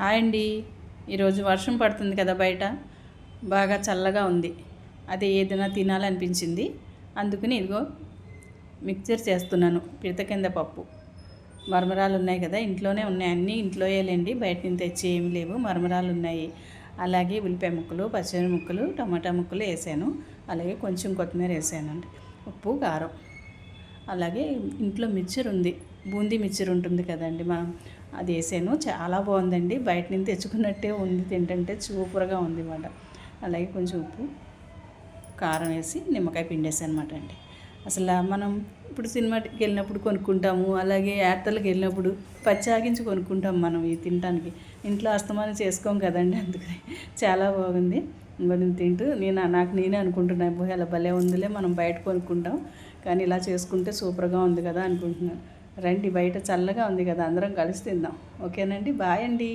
Hi అండి. ఈరోజు వర్షం పడుతుంది కదా బయట. బాగా చల్లగా ఉంది. అదే ఏదైనా తినాలనిపించింది. అందుకని ఇదిగో మిక్చర్ చేస్తున్నాను. పిడత కింద పప్పు. మరమరాలు ఉన్నాయి కదా ఇంట్లోనే ఉన్నాయి. అన్నీ ఇంట్లో వేయలేండి బయట నుంచి తెచ్చి ఏమి లేవు. మరమరాలు ఉన్నాయి. అలాగే ఉల్లిపాయ ముక్కలు పచ్చిమిరప ముక్కలు టమాటా ముక్కలు వేసాను. అలాగే కొంచెం కొత్తిమీర వేసానండి ఉప్పు కారం. అలాగే ఇంట్లో మిక్చర్ ఉంది. బూందీ మిక్చర్ ఉంటుంది కదండి మనం అది వేసాను. చాలా బాగుందండి. బయట నుంచి తెచ్చుకున్నట్టే ఉంది. తింటుంటే సూపర్గా ఉంది అనమాట అలాగే కొంచెం ఉప్పు కారం వేసి నిమ్మకాయ పిండేసాను అనమాట అండి. అసలు మనం ఇప్పుడు సినిమాకి వెళ్ళినప్పుడు కొనుక్కుంటాము అలాగే యాత్రలకు వెళ్ళినప్పుడు పచ్చాగించి కొనుక్కుంటాం మనం ఇది తినడానికి ఇంట్లో అస్తమానం చేసుకోం కదండి అందుకని. చాలా బాగుంది. మరి తింటూ. నేను నాకు నేనే అనుకుంటున్నాను పోయి అలా భలే ఉందిలే మనం బయట కొనుక్కుంటాం. కానీ ఇలా చేసుకుంటే సూపర్గా ఉంది కదా అనుకుంటున్నాను. రండి బయట చల్లగా ఉంది కదా అందరం కలిసి తిందాం. ఓకేనండి బాయ్ అండి.